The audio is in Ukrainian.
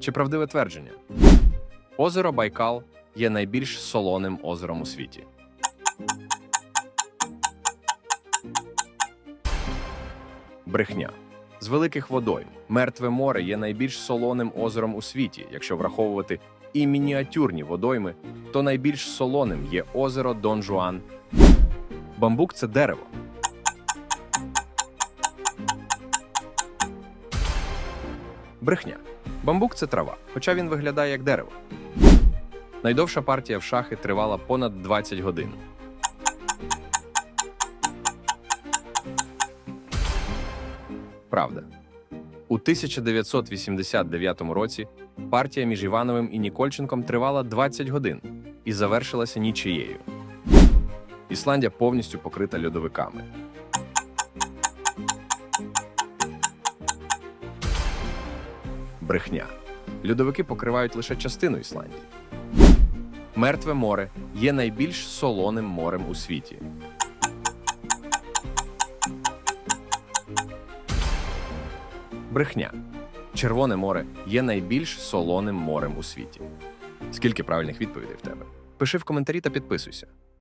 Чи правдиве твердження? Озеро Байкал є найбільш солоним озером у світі. Брехня. З великих водойм Мертве море є найбільш солоним озером у світі. Якщо враховувати і мініатюрні водойми, то найбільш солоним є озеро Дон Жуан. Бамбук це дерево. Брехня. Бамбук це трава, хоча він виглядає як дерево. Найдовша партія в шахи тривала понад 20 годин. Правда. У 1989 році партія між Івановим і Нікольченком тривала 20 годин і завершилася нічиєю. Ісландія повністю покрита льодовиками. Брехня. Льодовики покривають лише частину Ісландії. Мертве море є найбільш солоним морем у світі. Брехня. Червоне море є найбільш солоним морем у світі. Скільки правильних відповідей в тебе? Пиши в коментарі та підписуйся.